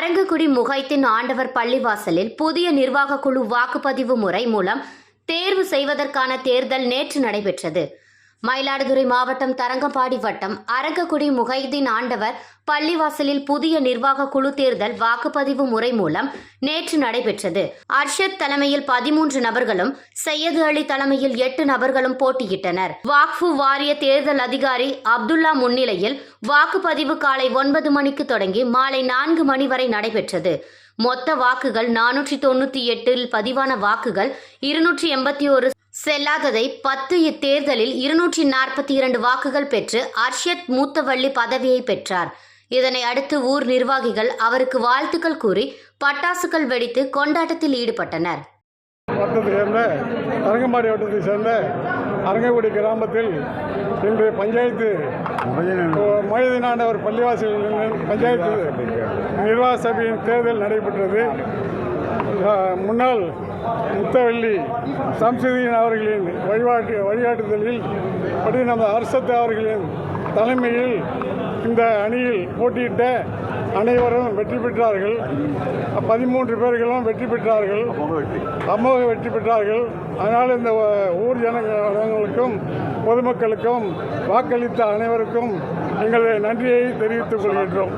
அரங்கக்குடி முகைத்தின் ஆண்டவர் பள்ளிவாசலில் புதிய நிர்வாக குழு வாக்குப்பதிவு முறை மூலம் தேர்வு செய்வதற்கான தேர்தல் நேற்று நடைபெற்றது. மயிலாடுதுறை மாவட்டம் தரங்கம்பாடி வட்டம் அரங்கக்குடி முகைதீன் ஆண்டவர் பள்ளிவாசலில் புதிய நிர்வாக குழு தேர்தல் வாக்குப்பதிவு முறை மூலம் நேற்று நடைபெற்றது. அர்ஷத் தலைமையில் பதிமூன்று நபர்களும் சையது அலி தலைமையில் எட்டு நபர்களும் போட்டியிட்டனர். வாக்ஃபு வாரிய தேர்தல் அதிகாரி அப்துல்லா முன்னிலையில் வாக்குப்பதிவு காலை ஒன்பது மணிக்கு தொடங்கி மாலை நான்கு மணி வரை நடைபெற்றது. மொத்த வாக்குகள் நானூற்றி தொண்ணூற்றி எட்டில் பதிவான வாக்குகள் இருநூற்றி எண்பத்தி ஒரு செல்லாததை பத்து இத்தேர்தலில் இருநூற்றி நாற்பத்தி இரண்டு வாக்குகள் பெற்று அர்ஷத் மூத்தவள்ளி பதவியை பெற்றார். இதனை அடுத்து ஊர் நிர்வாகிகள் அவருக்கு வாழ்த்துக்கள் கூறி பட்டாசுகள் வெடித்து கொண்டாட்டத்தில் ஈடுபட்டனர். வட்டத்தை சேர்ந்த அரங்கம்பாடி வட்டத்தை சேர்ந்த அரங்கக்குடி கிராமத்தில் இன்று பஞ்சாயத்து மொய்தீனாண்டவர் பள்ளிவாசல் பஞ்சாயத்து நிர்வாக சபையின் தேர்தல் நடைபெற்றது. முன்னாள் முத்தவள்ளி சம்சுதீன் அவர்களின் வழிபாட்டு வழிகாட்டுதலில் படி நம்ம அரசத்து அவர்களின் தலைமையில் இந்த அணியில் போட்டியிட்ட அனைவரும் வெற்றி பெற்றார்கள். பதிமூன்று பேர்களும் வெற்றி பெற்றார்கள். அமோக வெற்றி பெற்றார்கள். அதனால் இந்த ஊர் ஜனங்களுக்கும் பொதுமக்களுக்கும் வாக்களித்த அனைவருக்கும் எங்களது நன்றியை தெரிவித்துக் கொள்கின்றோம்.